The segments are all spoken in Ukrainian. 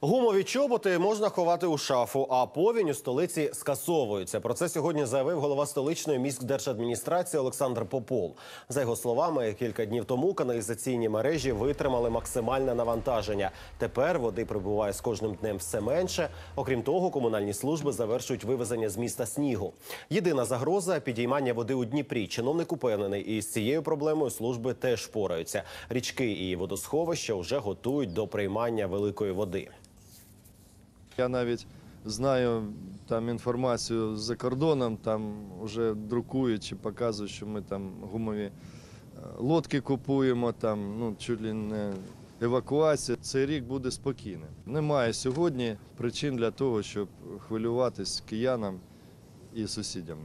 Гумові чоботи можна ховати у шафу, а повінь у столиці скасовується. Про це сьогодні заявив голова столичної міськдержадміністрації Олександр Попол. За його словами, кілька днів тому каналізаційні мережі витримали максимальне навантаження. Тепер води прибуває з кожним днем все менше. Окрім того, комунальні служби завершують вивезення з міста снігу. Єдина загроза підіймання води у Дніпрі. Чиновник упевнений, і з цією проблемою служби теж впораються. Річки і водосховища вже готують до приймання великої води. Я навіть знаю там інформацію за кордоном, там вже друкують чи показують, що ми там гумові е, лодки купуємо, там ну чуть ли не евакуація. Цей рік буде спокійним. Немає сьогодні причин для того, щоб хвилюватись киянам і сусідям.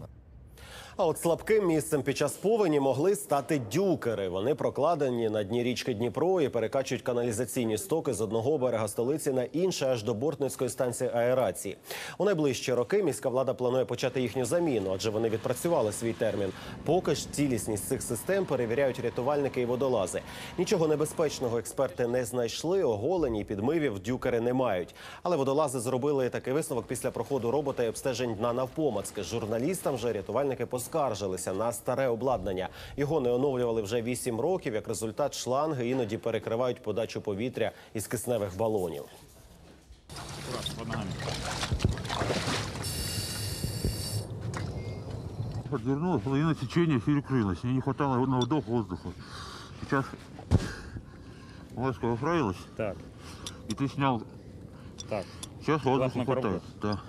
А от слабким місцем під час повені могли стати дюкери. Вони прокладені на дні річки Дніпро і перекачують каналізаційні стоки з одного берега столиці на інший аж до бортницької станції аерації. У найближчі роки міська влада планує почати їхню заміну, адже вони відпрацювали свій термін. Поки ж цілісність цих систем перевіряють рятувальники і водолази. Нічого небезпечного експерти не знайшли. Оголені і підмивів дюкери не мають. Але водолази зробили такий висновок після проходу робота і обстежень дна навпомацки. Журналістам же рятувальники поскаржилися на старе обладнання. Його не оновлювали вже 8 років. Як результат, шланги іноді перекривають подачу повітря із кисневих балонів. Подвернулась, половина течения перекрылась. Мне не хватало на вдох воздуха. Сейчас маска поправилась, Так, и ты снял. так. Сейчас воздуха хватает. Да.